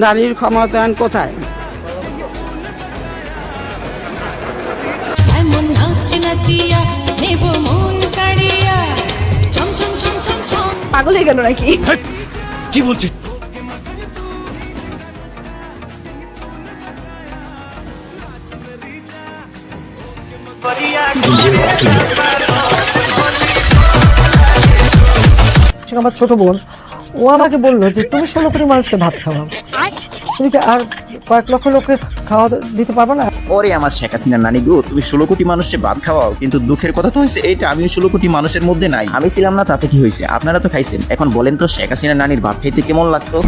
নারীর ক্ষমতায়ন কোথায়? পাগল হয়ে গেল নাকি? কি বলছিস? আমার ছোট বোন। ও আমাকে বলল যে তুমি ষোলো কোটি মানুষকে ভাত খাওয়াও। তুমি কি আর কয়েক লক্ষ লোককে খাওয়া দিতে পারবে না? ওরে আমার শেখ হাসিনা নানি গো তুমি ষোলো কোটি মানুষকে ভাত খাওয়াও কিন্তু দুঃখের কথা তো হয়েছে এইটা আমিও ষোলো কোটি মানুষের মধ্যে নাই। আমি ছিলাম না তাতে কি হয়েছে? আপনারা তো খাইছেন। এখন বলেন তো শেখ হাসিনা নানির ভাত খাইতে কেমন লাগতো?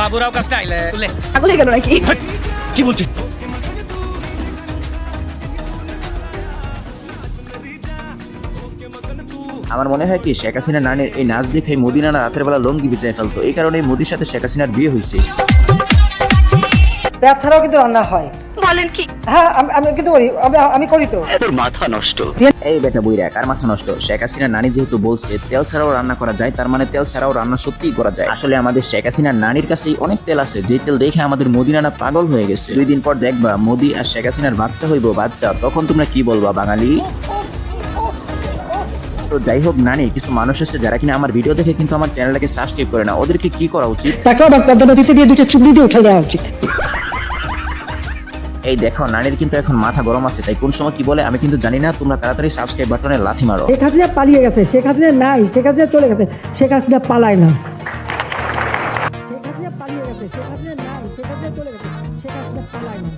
বাবুরাও পাগল হয়ে গেল নাকি? কি বলছিস? আমার মনে হয় কি শেখ হাসিনা নানির এই নাচ দেখে মোদি নানা রাতের বেলা লঙ্গি বিছায় ফেলতো। এই কারণে মোদির সাথে শেখ হাসিনার বিয়ে হয়েছে। পেঁয়াজ ছাড়াও কিন্তু রান্না হয়। বলেন কি? হ্যাঁ আমি আমি কিন্তু করি আমি করি তো। এই বেটা বইরা কার মাথা নষ্ট? শেখ হাসিনা নানি যেহেতু বলছে তেল ছাড়াও রান্না করা যায় তার মানে তেল ছাড়াও রান্না সত্যিই করা যায়। আসলে আমাদের শেখ হাসিনা নানির কাছেই অনেক তেল আছে যে তেল দেখে আমাদের মোদি নানা পাগল হয়ে গেছে। দুই দিন পর দেখবা মোদি আর শেখ হাসিনার বাচ্চা হইব বাচ্চা তখন তোমরা কি বলবা বাঙালি? তো যাই হোক নানি কিছু মানুষ আছে যারা কিনা আমার ভিডিও দেখে কিন্তু আমার চ্যানেলটাকে সাবস্ক্রাইব করে না। ওদেরকে কি করা উচিত? তাকে আবার পদ্মা নদীতে দিয়ে দুটো চুবড়ি দিয়ে উঠে দেওয়া উচিত। এই দেখো নানির কিন্তু এখন মাথা গরম আছে তাই কোন সময় কি বলে আমি কিন্তু জানি না। তোমরা তাড়াতাড়ি সাবস্ক্রাইব বাটনে লাথি মারো। শেখ হাসিনা পালিয়ে গেছে শেখ হাসিনা নাই শেখ হাসিনা চলে গেছে শেখ হাসিনা পালায় না। শেখ হাসিনা পালিয়ে গেছে শেখ হাসিনা নাই শেখ হাসিনা চলে গেছে শেখ হাসিনা পালায় না।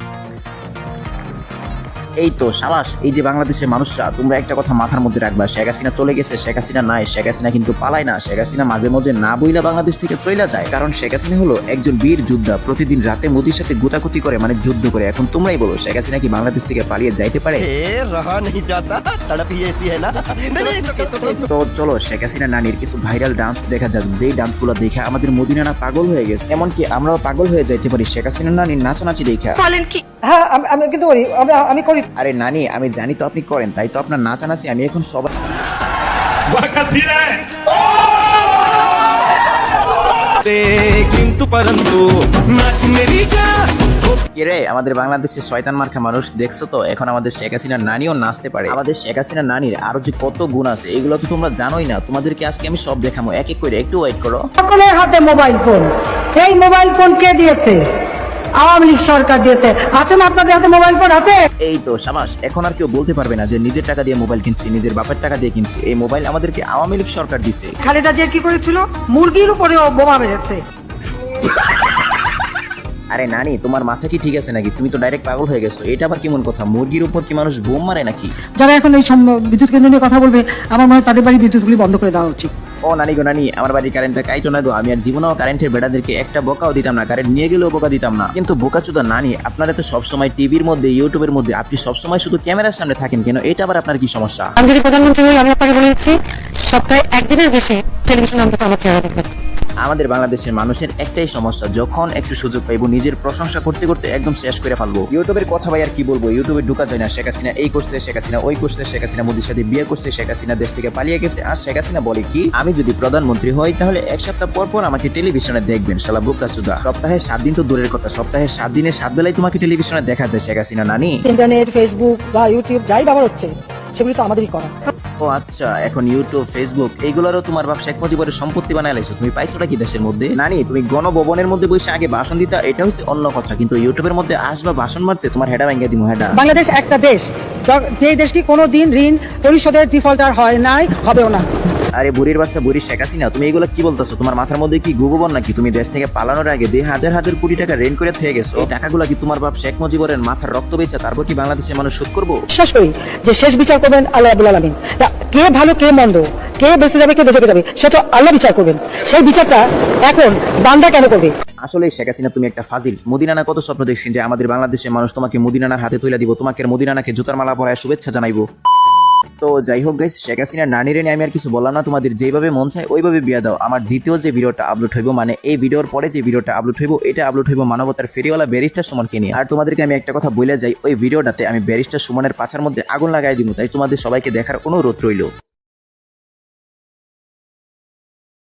এই তো সাবাস এই যে বাংলাদেশের মানুষরা তোমরা একটা কথা মাথার মধ্যে রাখবা শেখ হাসিনা চলে গেছে শেখ হাসিনা নাই শেখ হাসিনা কিন্তু পালায় না শেখ হাসিনা মাঝে মাঝে না বইলা বাংলাদেশ থেকে চলে যায়। কারণ শেখ হাসিনা হলো একজন বীর যোদ্ধা প্রতিদিন রাতে মোদির সাথে গোতাগুতি করে মানে যুদ্ধ করে। এখন তোমরাই বলো শেখ হাসিনা কি বাংলাদেশ থেকে পালিয়ে যাইতে পারে? তো চলো শেখ হাসিনা নানির কিছু ভাইরাল ডান্স দেখা যাক। যেই ডান্সগুলো দেখে আমাদের মোদি নানা পাগল হয়ে গেছে এমনকি আমরাও পাগল হয়ে যাইতে পারি শেখ হাসিনা নানির নাচানাচি দেখা। বলেন কি হ্যাঁ আমি আমি কিন্তু করি আমি করি। আরে নানি আমি জানি তো আপনি করেন তাই তো আপনার নাচানাচি আমি এখন সবাই কিন্তু পরন্তু নাচ মেরি যা রে আমাদের বাংলাদেশের শয়তান মার্কা মানুষ দেখছ তো? এখন আমাদের শেখ হাসিনার নানিও নাচতে পারে। আমাদের শেখ হাসিনার নানির আরও যে কত গুণ আছে এগুলো তো তোমরা জানোই না। তোমাদেরকে আজকে আমি সব দেখাবো এক এক করে একটু ওয়েট করো। সকলের হাতে মোবাইল ফোন। এই মোবাইল ফোন কে দিয়েছে? আওয়ামী লীগ সরকার দিয়েছে। আছে না আপনাদের হাতে মোবাইল ফোন? আছে? এই তো সাবাস এখন আর কেউ বলতে পারবে না যে নিজের টাকা দিয়ে মোবাইল কিনছি নিজের বাপের টাকা দিয়ে কিনছি। এই মোবাইল আমাদেরকে আওয়ামী লীগ সরকার দিছে। খালেদা জিয়া কি করেছিল? মুরগির উপরেও বোমা মেরেছে। আরে নানি তোমার মাথা কি ঠিক আছে নাকি? তুমি তো ডাইরেক্ট পাগল হয়ে গেছো। এটা আবার কেমন কথা? মুরগির উপর কি মানুষ বোম মারে নাকি? যারা এখন এই বিদ্যুৎ কেন্দ্র নিয়ে কথা বলবে আমার মনে হয় তাদের বাড়ি বিদ্যুৎগুলি বন্ধ করে দেওয়া উচিত। ও নানি গো নানি, আমার বাড়ির কারেন্টটা কাইতো না গো, আমি আর জীবনেও কারেন্টের বেড়াদেরকে একটা বোকাও দিতাম না কারেন্ট নিয়ে গেলেও বোকা দিতাম না। কিন্তু বোকা চুদা নানি, আপনারা তো সবসময় টিভির মধ্যে ইউটিউবের মধ্যে, আপনি সবসময় শুধু ক্যামেরার সামনে থাকেন কেন? এটা আবার আপনার কি সমস্যা? আমি যদি প্রধানমন্ত্রী হই, আমি আপনাকে বলে দিচ্ছি, সপ্তাহে একদিনের বেশি টেলিভিশন আমাকে আমার চেহারা দেখবেন। আমাদের বাংলাদেশের মানুষের একটাই সমস্যা, যখন একটু সুযোগ পাইবো, নিজের প্রশংসা করতে করতে একদম শেষ করে ফেলব। ইউটিউবের কথা ভাই আর কি বলব? ইউটিউবে ঢুকা যায় না, শেখ হাসিনা এই করছে, শেখ হাসিনা ওই করছে, শেখ হাসিনা মোদির সাথে বিয়ে করতে শেখ হাসিনা দেশ থেকে পালিয়ে গেছে। আর শেখ হাসিনা বলে কি, আমি যদি প্রধানমন্ত্রী হই, তাহলে এক সপ্তাহ পর পর আমাকে টেলিভিশনে দেখবেন, শালা বুকা চুদা। সপ্তাহে সাত দিন তো দূরের কথা, সপ্তাহে সাত দিনের সাত বেলায় তোমাকে টেলিভিশনে দেখা যায়, শেখ হাসিনা নানি। ইন্টারনেট, ফেসবুক বা ইউটিউব, যাই ব্যবহার হচ্ছে, সেগুলি তো আমাদেরই করা। ও আচ্ছা এখন ইউটিউব ফেসবুক এগুলোরও তোমার বাপ শেখ মুজিবের সম্পত্তি বানায় লাইছো। তুমি পাইছোটা কি দেশের মধ্যে? নানি, তুমি গণভবনের মধ্যে বসে আগে ভাষণ দিতা, এটা হচ্ছে অন্য কথা, কিন্তু ইউটিউবের মধ্যে আসবা ভাষণ মারতে তোমার হেডা ভেঙে দিমু, হেডা। বাংলাদেশ একটা দেশ। যে দেশটি কোনো দিন ঋণ পরিশোধের ডিফল্টার হয় নাই, হবেও না। আরে বুড়ির বাচ্চা বুড়ি শেখ হাসিনা তুমি এগুলো কি বলতেছো? তোমার মাথার মধ্যে কি গুবন নাকি? তুমি দেশ থেকে পালানোর আগে যে হাজার হাজার কোটি টাকা রেন করে থয়ে গেছো এই টাকাগুলো কি তোমার বাপ শেখ মুজিবের মাথার রক্ত বেচা তারপর কি বাংলাদেশের মানুষ শোধ করব? বিশ্বাস করি যে শেষ বিচার করবেন আল্লাহ আবুল আলমিন। কে ভালো কে মন্দ কে বেঁচে যাবে কে বেঁচে যাবে সে তো আল্লাহ বিচার করবেন। সেই বিচারটা এখন বান্দা কেন করবে? আসলে শেখ হাসিনা তুমি একটা ফাজিল। মদিনানা কত স্বপ্ন দেখছেন যে আমাদের বাংলাদেশের মানুষ তোমাকে মদিনানার হাতে তুলে দিব তোমাকে মদিনানাকে জুতার মালা পরায় শুভেচ্ছা জানাইবো। তো যাই হোক গাইস শেখ হাসিনা, নানিরে নিয়ে আমি আর কিছু বললাম না। তোমাদের যেভাবে মন চায় ওইভাবে বিয়া দাও। আমার দ্বিতীয় যে ভিডিওটা আপলোড হইব মানে এই ভিডিওর পরে যে ভিডিওটা আপলোড হইব, এটা আপলোড হইব মানবতার ফেরিওয়ালা ব্যারিস্টার সুমনকে নিয়ে। আর তোমাদেরকে আমি একটা কথা বলে যাই, ওই ভিডিওটাতে আমি ব্যারিস্টার সুমনের পাছার মধ্যে আগুন লাগাই দিব তাই তোমাদের সবাইকে দেখার অনুরোধ রইল।